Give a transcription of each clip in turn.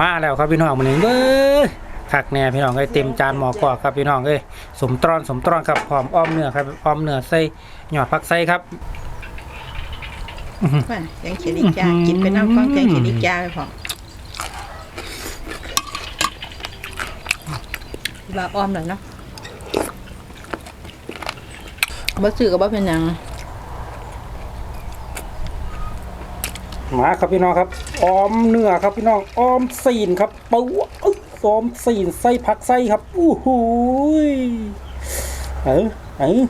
มาแล้วครับพี่น้องมันนี้เบ้ยคักแน่พี่น้องเอ้ยเต็มจานหมอกว่าครับพี่น้องเอ้ยสมตรอนสมตรอนครับพร้อมอ้อมเนื้อครับอ้อมเนื้อใส่หยอดผักใส่ครับว่าแกงเขียดอีกจานกินไปน้ำก้อนแกงเขียดอีกจานไปพอลาอ้อมหน่อยเนาะบ่ซื้อก็บ่เป็นหยัง มาครับพี่น้องครับอ้อมเนื้อครับพี่น้องอ้อมซีนครับปูอึ๊บอ้อมซีนใส่ผักใส่ครับอู้หูยเออเออ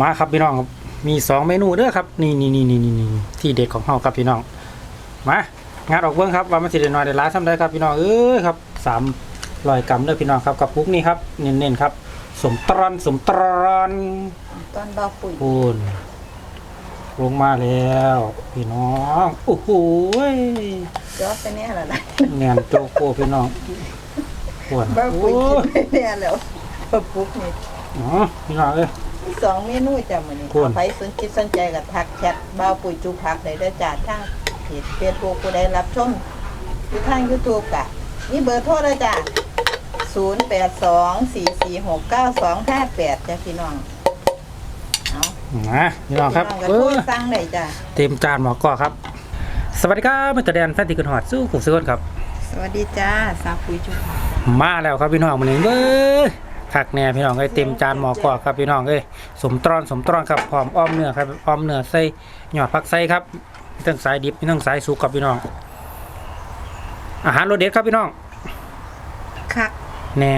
มาครับพี่น้องครับมีสองเมนูเด้อครับนี่นี่นี่นี่นี่นี่ที่เด็ดของเฮาครับพี่น้องมางานออกเบิ้งครับว่ามันสิได้น้อยได้หลายทำได้ครับพี่น้องเอ้ยครับสามร้อยกรัมเด้อพี่น้องครับกับปุ๊กนี่ครับเน้นๆครับสมตรอนสมตรอนตอนดอกปุ๋ยปูน ลงมาแล้ว พี่น้อง โอ้โหยจอดไปแน่แล้วล่ะแน่นโจโกพี่น้องปวดบ่โอ้ปุ๋ยยกินไปแน่แล้วบ่ปุ๊กนี่อ๋อพี่น้องเอ้ยมีสองเมนูจ้ะมื้อนี้ควรใครสนจิตสนใจก็ทักแชทบ่าวปุ๋ยจูผักได้เด้อจ้าทางเพจ Facebook ผู้ใดรับชมอยู่ทาง YouTube กะมีเบอร์โทรเลยจ้ะ0824469258จ้ะพี่น้องเอา นะพี่น้องครับพี่น้องก็เอโทรอสั่งได้จ้ะเต็มจานหมอกอครับ สวัสดีครับมิสเตอร์แดนแฟนติกันหอดสู้กุบซื้อครับ สวัสดีจ้าสาวปุ๋ยจูผักมาแล้วครับพี่น้องมันนี้เบ้ยคักแน่พี่น้องเอ้ยเต็มจานหมอกอครับพี่น้องเอ้ยสมตรอนสมตรอนครับพร้อมอ้อมเนื้อครับอ้อมเนื้อใส่หยอดผักใส่ครับมีทั้งสายดิบมีทั้งสายสุกครับพี่น้อง อาหารรสเด็ดครับพี่น้องคักแน่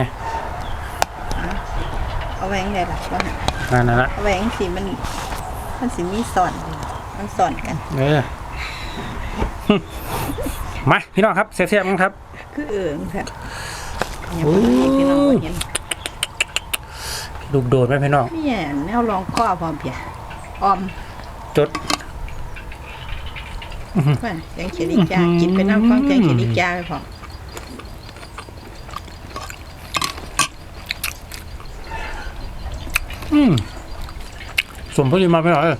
เอาแหวงได้ล่ะว่า นั่นน่ะละเอาแหวงสิมัน มันสิมีสอนอยู่มันสอนกันเออมาพี่น้องครับเสียบๆกันครับ คือเอิงค่ะอย่าไปให้พี่น้องบ่เห็นลูกโดดไหมพี่น้องมีแหนแนวรองข้อพร้อมเพียออมจดว่าแกงเขียดอีกจานกินไปน้ำก้อนแกงเขียดอีกจานไปพอ อืมสมพอดีมาพี่น้องเอ้ย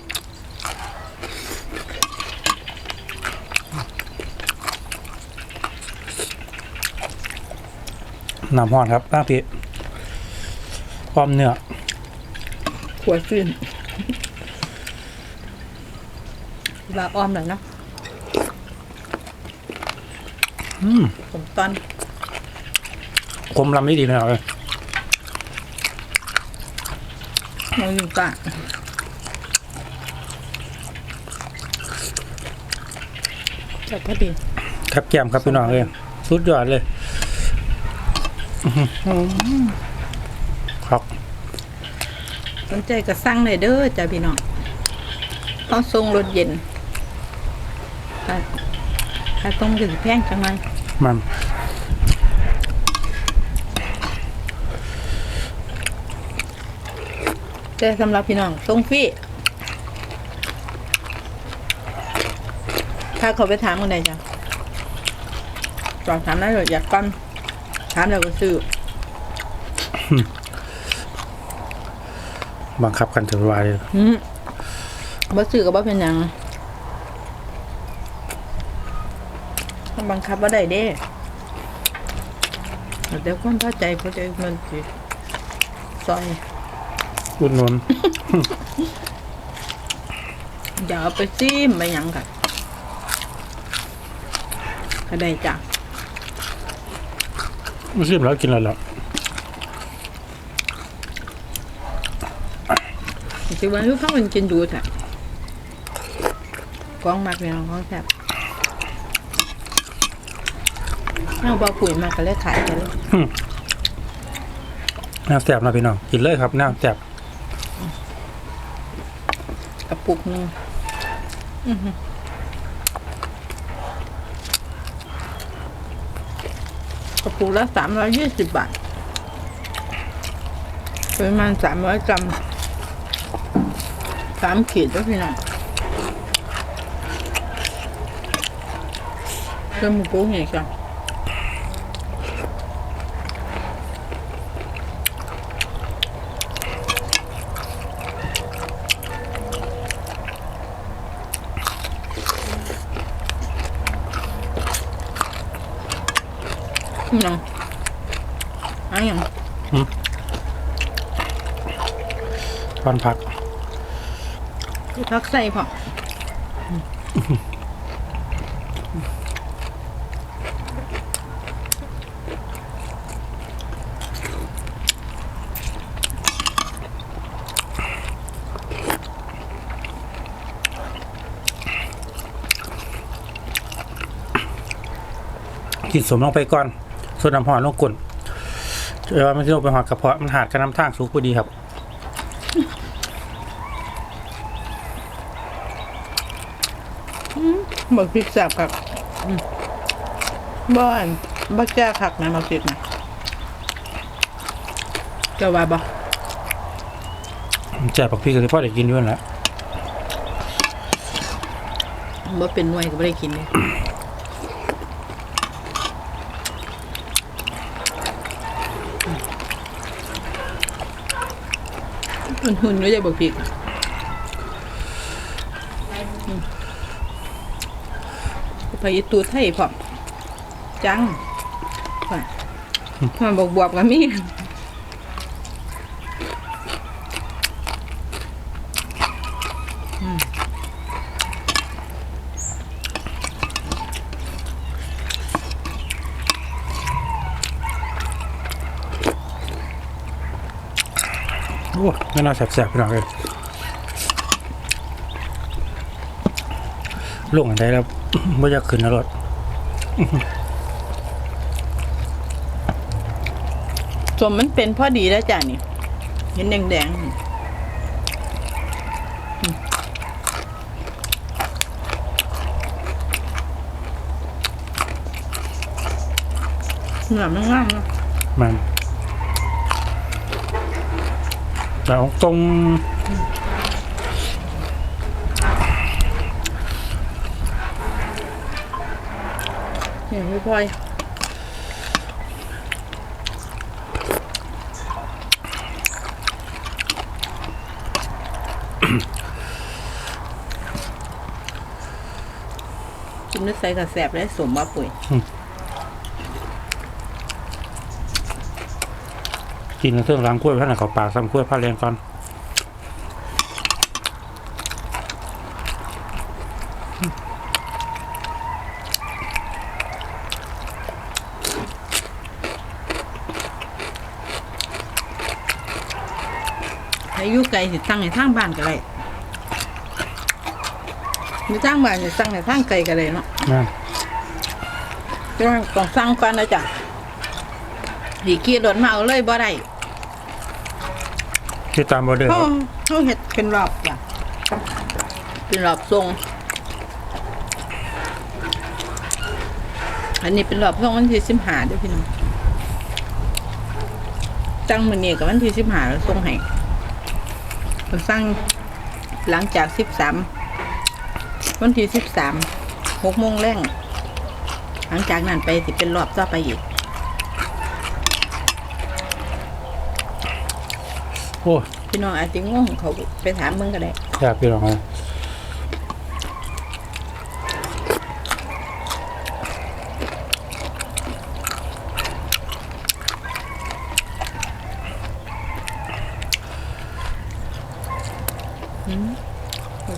น้ำหอนครับตั้งพี่ความเนื้อขวดขึ้นลาออมหน่อยเนาะอืมผมตอนคมลำนี่ดีพี่น้องเอ้ ยมันอยู่กะจัดพอดีครับแก้มครับพี่น้องเอ้ยสุดยอดเลยอื้อหือครับสนใจก็สั่งเลยเด้อจ้าพี่น้องต้องส่งรถเย็นถ้าถ้าต้องถึงแพงจังเลยมัน แต่สำหรับพี่น้องส่งฟรีถ้าเขาไปถามกันได้จ้ะสอบถามได้เลยอยากกันถามแล้วก็ซื้อ บังคับกันจะวายเลยอืมบ่ซื้อก็บ่เป็นหยังมันบังคับบ่ได้เด้เดี๋ยวคนเข้าใจเขาใจมันสิซอย อุดหนุนอย่าเอาไปซิมไปหยังกันก็ได้จ้ะไม่ชิมแล้วกินอะไรแล้วสิว่าคือเขามันกินดูแท้กองมากพี่น้องของแซ่บเอาบ่ปุ๋ยมาก็เลยขายกันเลยน้ำแสบนะพี่น้อง กินเลยครับน้ำแสบ กระปุกหนึงอื้อหือกระปุกละสามร้อยยี่สิบบาทปริมาณสามร้อยกรัมสามขีดด้วยพี่น้องเพิ่มหมูกุ้งอีกจ้ะพี่ น้องเอันยังตอนพักที่พักใส่พอกินสมลงไปก่อน ส่วนน้ำหอมลงกุ่นเดี๋ยวมันจะลงไปหอดกระเพาะมันหาดกระน้ำทางสุกพอดีครับบักพริกแซ่บครับอืมบ้านบักแจ้คักนะบักพริกนะเจะว่าบ่แจกปักพี่กับพ่อเด็กกินด้วยแหล้วบ่เป็นหน่วยก็บ่ได้กินเลย มันหุ่นก็จะบักพริกอะอืมไปอีตูไทยพร้อมจังว่ามันบวบๆกับมี ไม่น่าแสบๆไปหน่อยเลยลงอันใดแล้วไม่อยากขึ้นนะรถสมมันเป็นพอดีแล้วจ้ะนี่ เห็นแดงๆนี่อืมเหนือมันง่ายเนอะมัน แล้วตรงเนี่ยพี่พลอยกินด้วยใส่กระแสบและสมว่าปุ๋ย กินเครื่องล้างกล้วยพันธุ์เขาปากซ้ำกล้วยผ้าแรงก่อนให้อยู่ไกลสิตั้งในทางบ้านก็ได้มีทางบ้านสิตั้งในทางไกลก็ได้เนาะนั่นจะต้องสั่งก่อนนะจ๊ะผีขี่รถมาเอาเลยบ่ได้ ที่ตามบอเดอร์เขาเขาเห็ดเป็นรอบจ้ะเป็นรอบทรง อันนี้เป็นรอบทรงวันที่สิบห้าเด้วยพี่น้องตั้งมือนี้กับวันที่สิบห้าแล้วทรงให้ผมสั่งหลังจากสิบสามวันที่สิบสามหกโมงแรงหลังจากนั้นไปสิเป็นรอบต่อไปอีก โอ้พี่น้องอาจจะงงเขาไปถามมึงก็ได้อยากพี่ลองเลย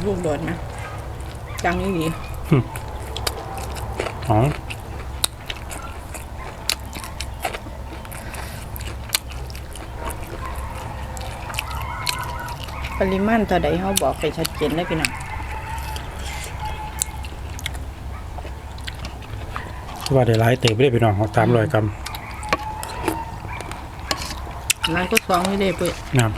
ลูกโดดนะจังนี่ดีอ๋อ ปริมาณเท่าใดเขาบอกไปชัดเจนได้พี่น้องว่าได้หลายเตะไม่ได้พี่น้องเขาตามรอยกรรมร้านก็ฟ้องไม่ได้เปิดนะครับ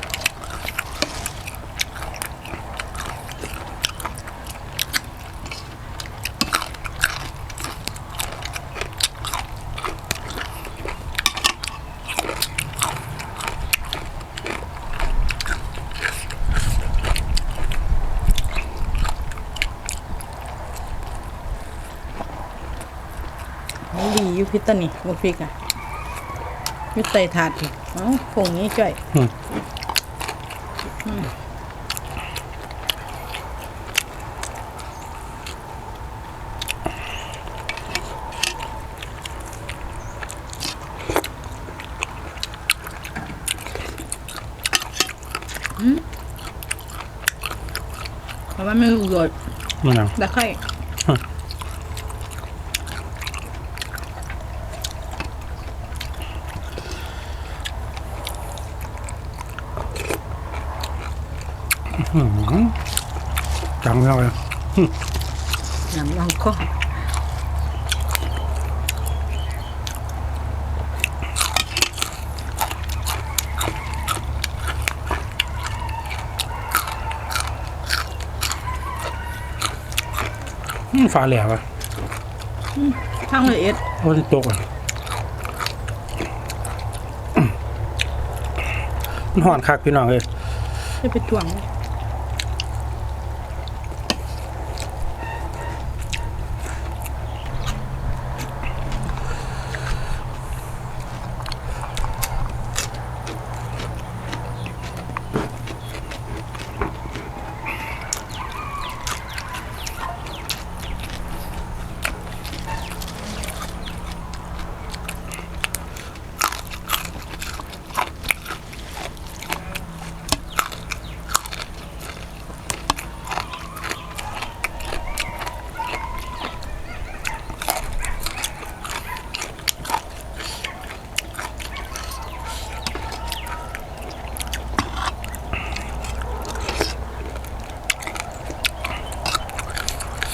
ดียูพิตานี่บุฟิกอะยูใส่ถาดอีอ๋อคงนี้จ่อยอืมแต่ว่าไม่รู้รสมันอะแต่ค่อย จังไม่เอาเลยน้ำลองคออื้อฟ้าแหลวอะทั้งละเอียดมันตกอะมันห่อนคักพี่น้องเลยจะไปตวงเลย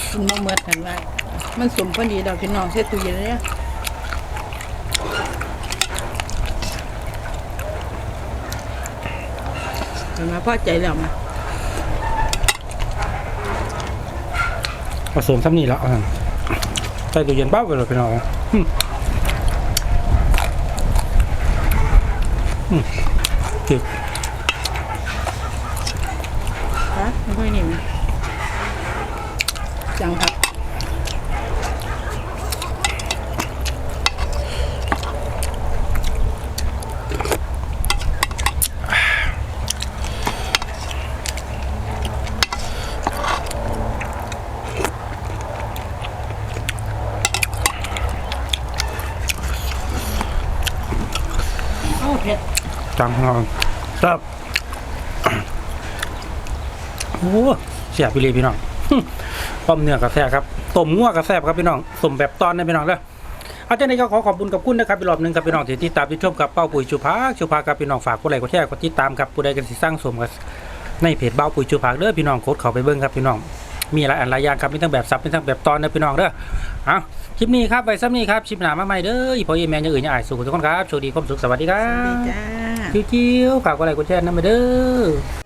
กิน มะเมือดกันไว้มันสมพอดีดอกพี่น้องเสียตู้เย็นเลยอะเห็นไหมาพอใจแล้วมาผสมซ้ำนี่แล้วอะใส่ตู้เย็นเบ้าไปเลยพี่น้องอืมอืมจิบฮะไม่ค่อยนิ่มจังครับ จังครับโอ้เสียบไปเลยพี่น้องต้มเนื้อกระแซบครับต้มงัวกระแซบครับพี่น้องต้มแบบตอนนะพี่น้องเด้อเอาจารย์นี้ก็ขอขอบคุณกับคุณนะครับอีกรอบหนึ่งครับพี่น้องที่ติดตามที่ชมกับเป้าปุ๋ยชูพากชูพากับพี่น้องฝากกดไลค์กดแชร์กดติดตามครับผู้ใดกันสิสร้างสมกับในเพจเป้าปุ๋ยชูพากเด้อพี่น้องโคดเขาไปเบิ่งครับพี่น้องมีหลายอันหลายอย่างครับมีทั้งแบบซับมีทั้งแบบตอนนะพี่น้องเด้ออาค ลิปนี้ครับไว้ซ้ำนี้ครับคลิปหน้ามาใหม่เด้ออีพออีแมนอย่างอื่นอย่าอายสู่ทุกคนครับโชคดีความสุขสวัสดีครัสวัสดีบจ้า จิ้วๆฝากกดไลค์กดแชร์นะมาเด้อ